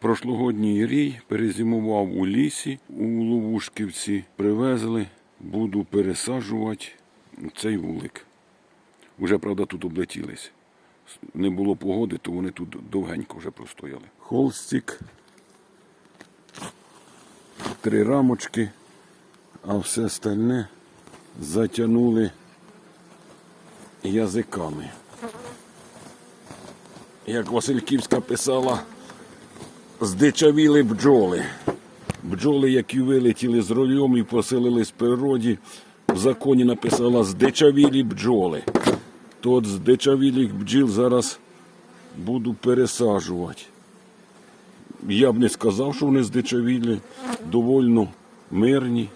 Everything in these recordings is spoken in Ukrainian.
Прошлогодній рій перезимував у лісі, у Ловушківці. Привезли, буду пересаджувати цей вулик. Уже, правда, тут облетілись. Не було погоди, то вони тут довгенько вже простояли. Холстик, три рамочки, а все остальне затягнули язиками. Як Васильківська писала, здичавіли бджоли. Бджоли, які вилетіли з рольом і поселились в природі, в законі написала здичавілі бджоли. То от здичавілих бджіл зараз буду пересаджувати. Я б не сказав, що вони здичавілі, довольно мирні.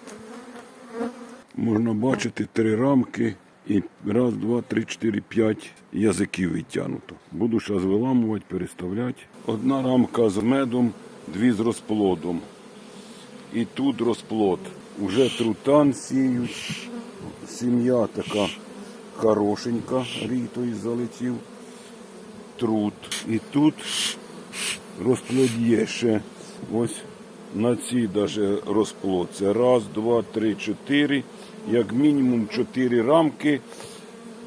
Можна бачити три рамки і раз, два, три, чотири, п'ять язиків відтягнуто. Буду зараз виламувати, переставляти. Одна рамка з медом, дві з розплодом. І тут розплод. Уже трутан сіють. Сім'я така хорошенька, рій той залетів. Трут. І тут розплод є ще. Ось на цій даже розплод. Це раз, два, три, чотири. Як мінімум чотири рамки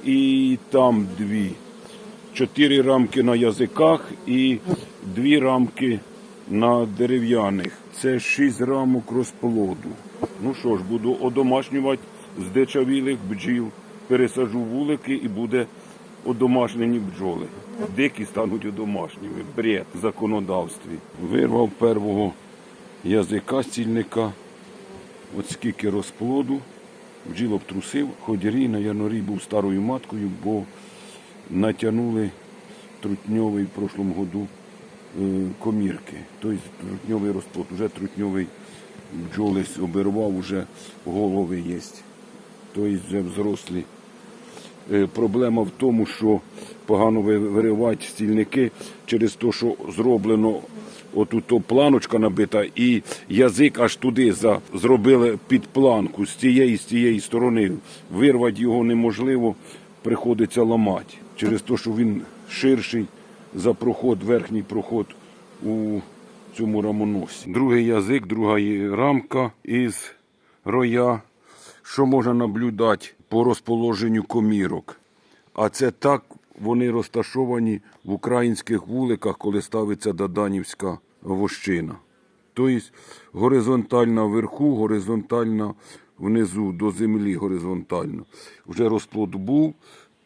і там дві. Чотири рамки на язиках і дві рамки на дерев'яних. Це шість рамок розплоду. Ну що ж, буду одомашнювати з бджіл. Пересаджу вулики і буде одомашнені бджоли. Дикі стануть одомашніми. Бред в законодавстві. Вирвав первого язика стільника. От скільки розплоду. Бджіл трусив, хоч рій, на рій був старою маткою, бо натягнули трутньовий в прошлому году е, комірки. Тобто трутньовий розплод, вже трутньовий бджолись обірвав, вже голови є. Тобто вже взрослі. Е, Проблема в тому, що погано ви- виривати стільники через те, що зроблено отут планочка набита, і язик аж туди за, зробили під планку з цієї з цієї сторони. Вирвати його неможливо, приходиться ламати. Через те, що він ширший за проход, верхній проход у цьому рамоносі. Другий язик, друга рамка із роя що можна наблюдати по розположенню комірок. А це так вони розташовані в українських вуликах, коли ставиться Даданівська вощина. Тобто горизонтальна вверху, горизонтальна внизу, до землі горизонтально. Вже розплод був,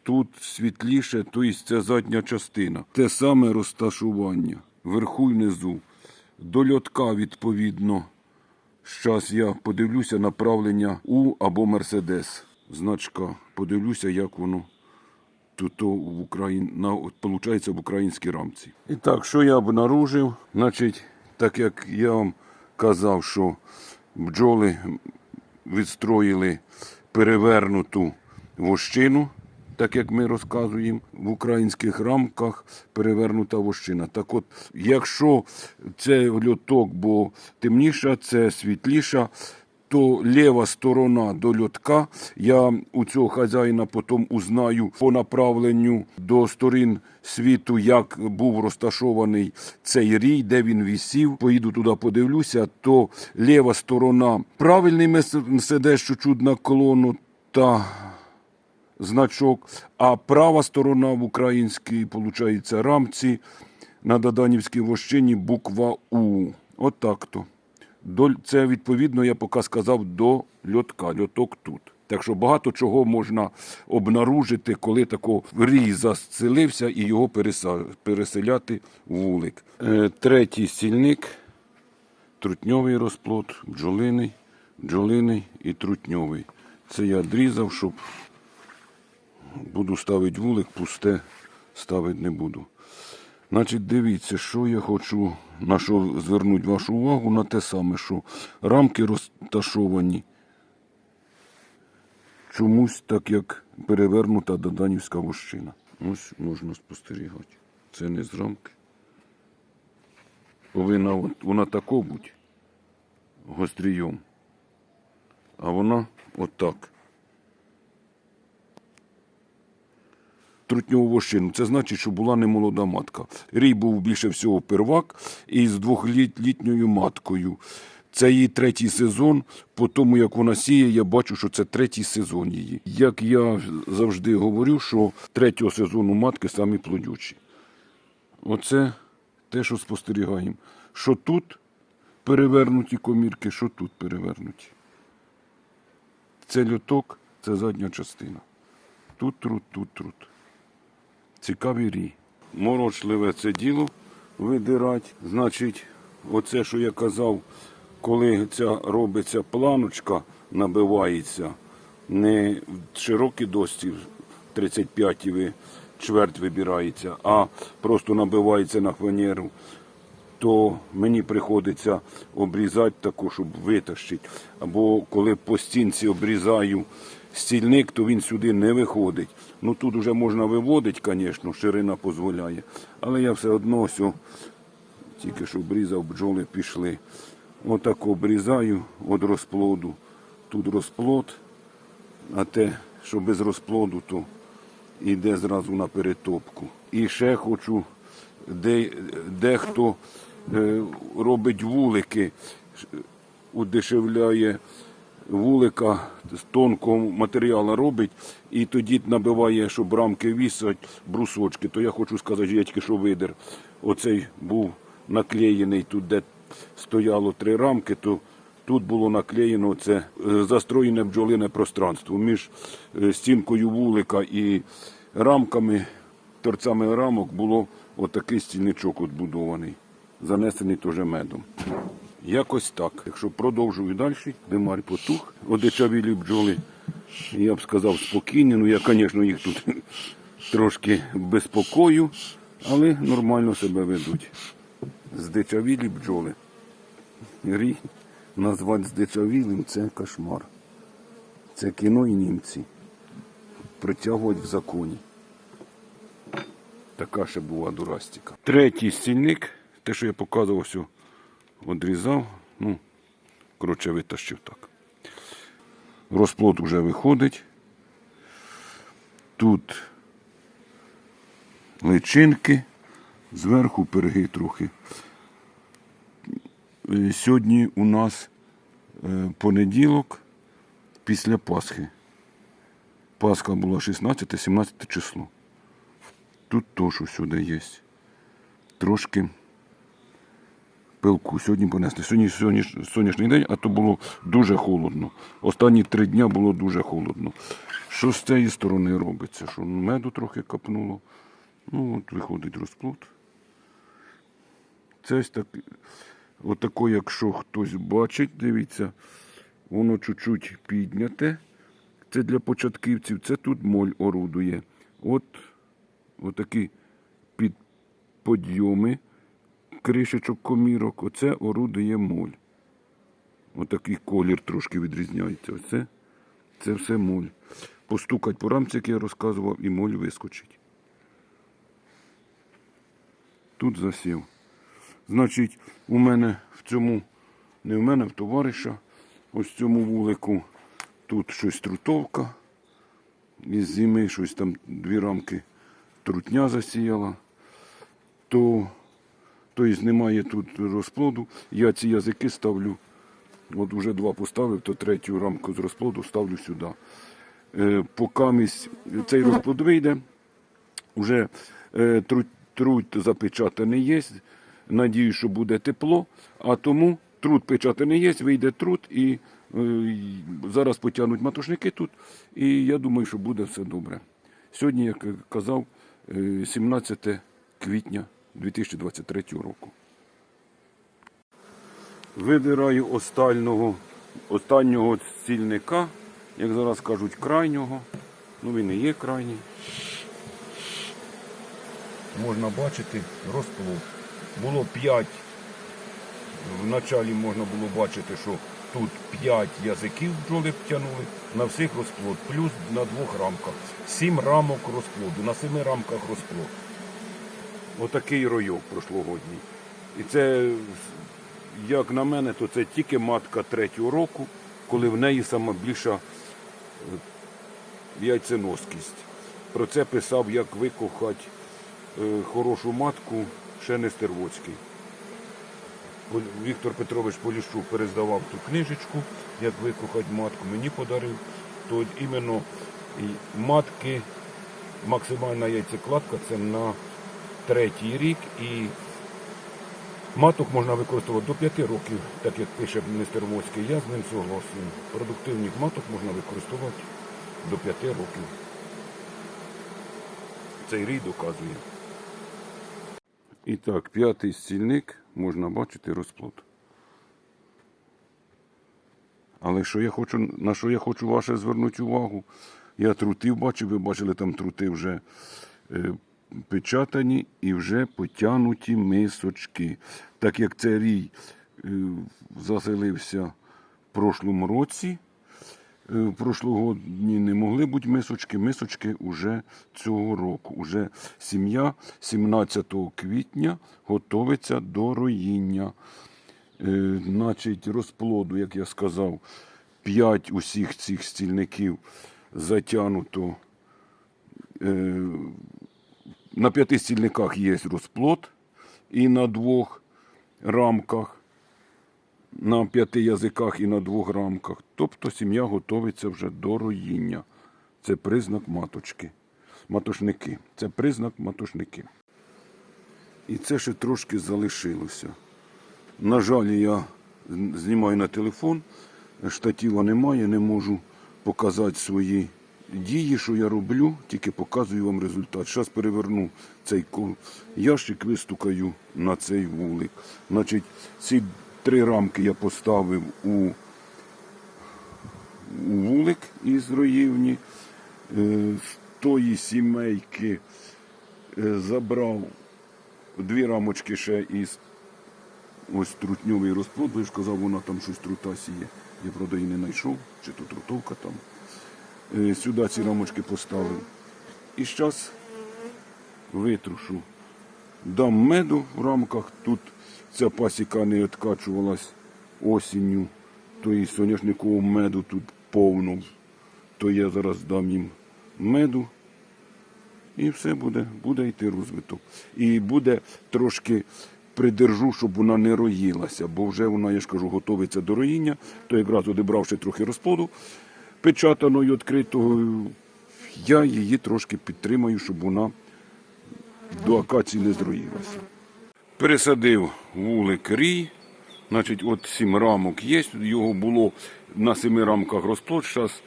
тут світліше, тобто це задня частина. Те саме розташування вверху і внизу. До льотка, відповідно, Щас я подивлюся направлення У або Мерседес значка. Подивлюся, як воно тут в Україн... виходить в українській рамці. І так, що я обнаружив? Значить, так як я вам казав, що бджоли відстроїли перевернуту вощину, так як ми розказуємо в українських рамках перевернута вощина. Так от, якщо це льоток, бо темніша, це світліша, то ліва сторона до льотка, я у цього хазяїна потім узнаю по направленню до сторін світу, як був розташований цей рій, де він висів. Поїду туди, подивлюся, то ліва сторона правильний Мерседес, що чуть наклону та значок, а права сторона в українській, виходить, рамці на Даданівській вощині буква У. От так то. До, це відповідно, я поки сказав, до льотка, льоток тут. Так що багато чого можна обнаружити, коли тако рій засцелився і його переселяти в вулик. Е, третій стільник, трутньовий розплод, бджолиний, бджолиний і трутньовий. Це я відрізав, щоб буду ставити вулик, пусте ставити не буду. Значить, дивіться, що я хочу на що звернути вашу увагу на те саме, що рамки розташовані чомусь так, як перевернута Доданівська вощина. Ось можна спостерігати. Це не з рамки. Повинна от- вона тако бути гострійом. А вона отак. Трутньову вощину. Це значить, що була не молода матка. Рій був більше всього первак із двохлітньою маткою. Це її третій сезон. По тому, як вона сіє, я бачу, що це третій сезон її. Як я завжди говорю, що третього сезону матки самі плодючі. Оце те, що спостерігаємо. Що тут перевернуті комірки, що тут перевернуті. Це льоток, це задня частина. Тут труд, тут труд. Цікавий рій. Морочливе це діло видирать. Значить, оце, що я казав, коли ця робиться планочка, набивається, не в широкій досці 35 ви чверть вибирається, а просто набивається на фанеру, то мені приходиться обрізати таку, щоб витащити. Або коли по стінці обрізаю стільник, то він сюди не виходить. Ну тут вже можна виводити, звісно, ширина дозволяє. Але я все одно все, тільки що обрізав, бджоли пішли. Отак обрізаю від розплоду. Тут розплод, а те, що без розплоду, то йде зразу на перетопку. І ще хочу, де, дехто е, робить вулики, удешевляє вулика з тонкого матеріалу робить, і тоді набиває, щоб рамки вісять, брусочки. То я хочу сказати, тільки що видер. Оцей був наклеєний тут, де стояло три рамки, то тут було наклеєно це е, застроєне бджолине пространство між е, стінкою вулика і рамками, торцями рамок було отакий стільничок отбудований, занесений теж медом. Якось так. Якщо продовжую далі, димар потух, одичавілі бджоли, я б сказав, спокійні. Ну, я, звісно, їх тут трошки безпокою, але нормально себе ведуть. Здичавілі бджоли. Рі назвати здичавілим це кошмар. Це кіно і німці. Притягувати в законі. Така ще була дурастика. Третій стільник, те, що я показував, одрізав. Ну, коротше, витащив так. Розплод вже виходить. Тут личинки, зверху перги трохи. Е, Сьогодні у нас е, понеділок після Пасхи. Пасха була 16-17 число. Тут теж сюди є. Трошки пилку сьогодні понесли. Сьогодні, сьогодні сонячний день, а то було дуже холодно. Останні три дні було дуже холодно. Що з цієї сторони робиться? Що меду трохи капнуло. Ну, от виходить розплод. Це ось так, отако, якщо хтось бачить, дивіться, воно чуть-чуть підняте. Це для початківців, це тут моль орудує. От отакі під подйоми кришечок комірок, оце орудує моль. Отакий колір трошки відрізняється. Оце це все моль. Постукать по рамці, як я розказував, і моль вискочить. Тут засів. Значить, у мене в цьому, не в мене, в товариша, ось в цьому вулику тут щось трутовка. Із зими щось там дві рамки трутня засіяла. То, тобто немає тут розплоду. Я ці язики ставлю. От вже два поставив, то третю рамку з розплоду ставлю сюди. Е, поки цей розплод вийде, вже е, труть, труть запечатаний є. Надію, що буде тепло, а тому труд печатаний є, вийде труд і е, зараз потягнуть матушники тут. І я думаю, що буде все добре. Сьогодні, як казав, е, 17 квітня 2023 року. Видираю останнього, останнього стільника, як зараз кажуть, крайнього. Ну він і є крайній. Можна бачити розплод. Було 5. Вначалі можна було бачити, що тут 5 язиків бджоли тягнули, на всіх розплод, плюс на двох рамках. 7 рамок розплоду, на 7 рамках розплод. Отакий ройок прошлогодній. І це, як на мене, то це тільки матка третього року, коли в неї сама більша е, яйценоскість. Про це писав, як викохати е, хорошу матку ще Нестервоцький. Пол- Віктор Петрович Поліщук перездавав ту книжечку, як викохати матку, мені подарив. То іменно матки, максимальна яйцекладка це на третій рік і маток можна використовувати до 5 років, так як пише Нестервоцький. Я з ним согласен. Продуктивних маток можна використовувати до 5 років. Цей рій доказує. І так, п'ятий стільник можна бачити розплод. Але що я хочу, на що я хочу ваше звернути увагу? Я трутив бачив, ви бачили, там трути вже е, печатані і вже потягнуті мисочки. Так як цей рій е, заселився в прошлому році, е, в прошлогодні не могли бути мисочки, мисочки уже цього року. Уже сім'я 17 квітня готовиться до роїння. Е, значить, розплоду, як я сказав, 5 усіх цих стільників затягнуто. На п'яти стільниках є розплод і на двох рамках, на п'яти язиках і на двох рамках. Тобто сім'я готується вже до роїння. Це признак маточки. Матошники. Це признак матошники. І це ще трошки залишилося. На жаль, я знімаю на телефон, штатива немає, не можу показати свої дії, що я роблю, тільки показую вам результат. Зараз переверну цей ко- ящик, вистукаю на цей вулик. Значить, ці три рамки я поставив у, у вулик із роївні. Е, З тої сімейки е, забрав дві рамочки ще із ось трутньовий розплод, бо ж казав, вона там щось трута сіє. Я, правда, її не знайшов, чи то трутовка там. Е, Сюди ці рамочки поставив. І зараз витрушу. Дам меду в рамках. Тут ця пасіка не відкачувалась осінню. То і соняшникового меду тут повно. То я зараз дам їм меду. І все буде, буде йти розвиток. І буде трошки придержу, щоб вона не роїлася, бо вже вона, я ж кажу, готується до роїння, то якраз одібравши трохи розплоду печатаного і відкритого, я її трошки підтримаю, щоб вона до акації не зроїлася. Пересадив вулик рій. Значить, от сім рамок є. Його було на семи рамках розплод. Зараз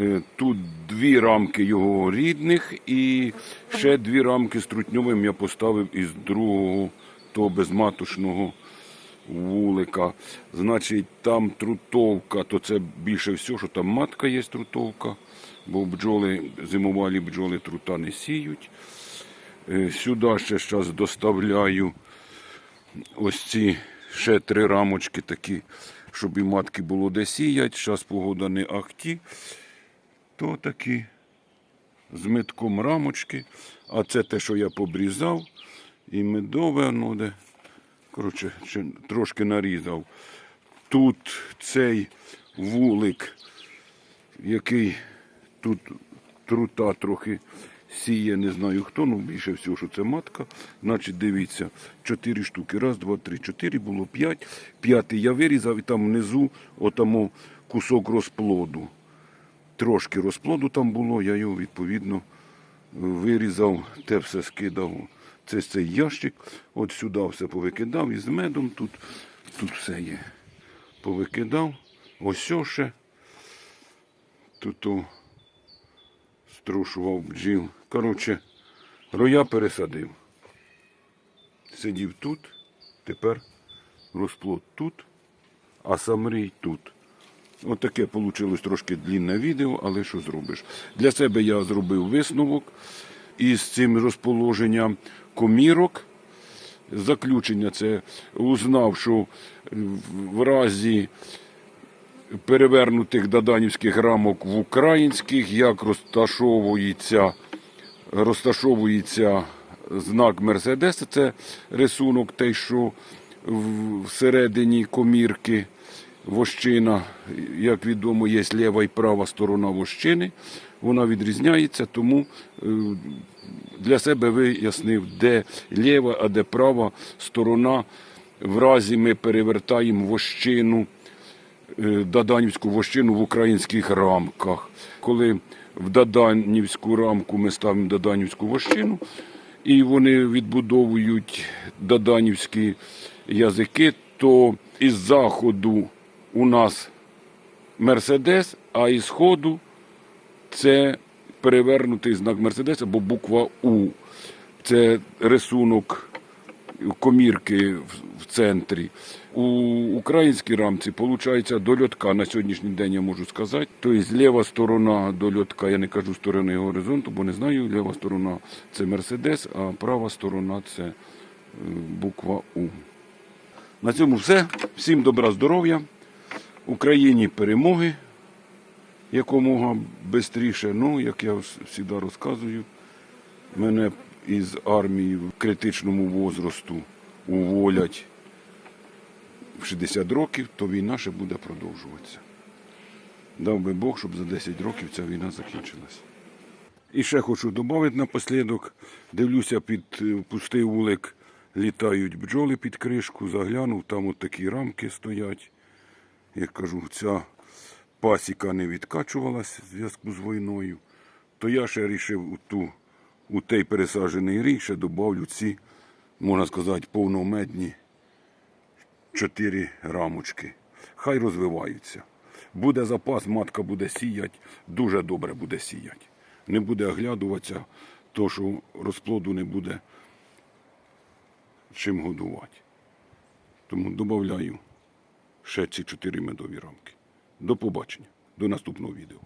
Е, Тут дві рамки його рідних і ще дві рамки з трутньовим я поставив із другого того безматушного вулика. Значить, там трутовка, то це більше всього, що там матка є трутовка, бо бджоли, зимувалі бджоли трута не сіють. Е, Сюди ще зараз доставляю ось ці ще три рамочки такі, щоб і матки було де сіять. Зараз погода не ахті то такі з метком рамочки. А це те, що я побрізав, і медове, ну де. Коротше, трошки нарізав. Тут цей вулик, який тут трута трохи сіє, не знаю хто, ну більше всього, що це матка. Значить, дивіться, чотири штуки. Раз, два, три, чотири, було п'ять. П'ятий я вирізав і там внизу отамо кусок розплоду трошки розплоду там було, я його відповідно вирізав, те все скидав. Це цей ящик, от сюди все повикидав із медом. Тут, тут все є. Повикидав. Ось ще. Тут струшував бджіл. Коротше, роя пересадив. Сидів тут, тепер розплод тут, а сам рій тут. От таке вийшло трошки длінне відео, але що зробиш? Для себе я зробив висновок із цим розположенням комірок. Заключення це узнав, що в разі перевернутих даданівських рамок в українських, як розташовується, розташовується знак Мерседеса, це рисунок той, що всередині комірки вощина, як відомо, є ліва і права сторона вощини. Вона відрізняється, тому е, для себе вияснив, де ліва, а де права сторона. В разі ми перевертаємо вощину, е, Даданівську вощину в українських рамках. Коли в Даданівську рамку ми ставимо Даданівську вощину, і вони відбудовують даданівські язики, то із заходу у нас Мерседес, а із сходу це перевернутий знак Мерседес або буква У. Це рисунок комірки в центрі. У українській рамці виходить до льотка на сьогоднішній день я можу сказати. Тобто ліва сторона до льотка, я не кажу сторони горизонту, бо не знаю. Ліва сторона це Мерседес, а права сторона це е, буква У. На цьому все. Всім добра здоров'я. Україні перемоги якомога швидше. Ну, як я завжди розказую, мене із армії в критичному возрасту уволять в 60 років, то війна ще буде продовжуватися. Дав би Бог, щоб за 10 років ця війна закінчилась. І ще хочу додати напослідок. Дивлюся, під е, пустий вулик літають бджоли під кришку, заглянув, там от такі рамки стоять. Як кажу, ця пасіка не відкачувалась в зв'язку з війною, то я ще вирішив у, ту, у той пересаджений рік ще додавлю ці, можна сказати, повномедні чотири рамочки. Хай розвиваються. Буде запас, матка буде сіяти, дуже добре буде сіяти. Не буде оглядуватися, то що розплоду не буде чим годувати. Тому додаю ще ці чотири медові рамки. До побачення, до наступного відео.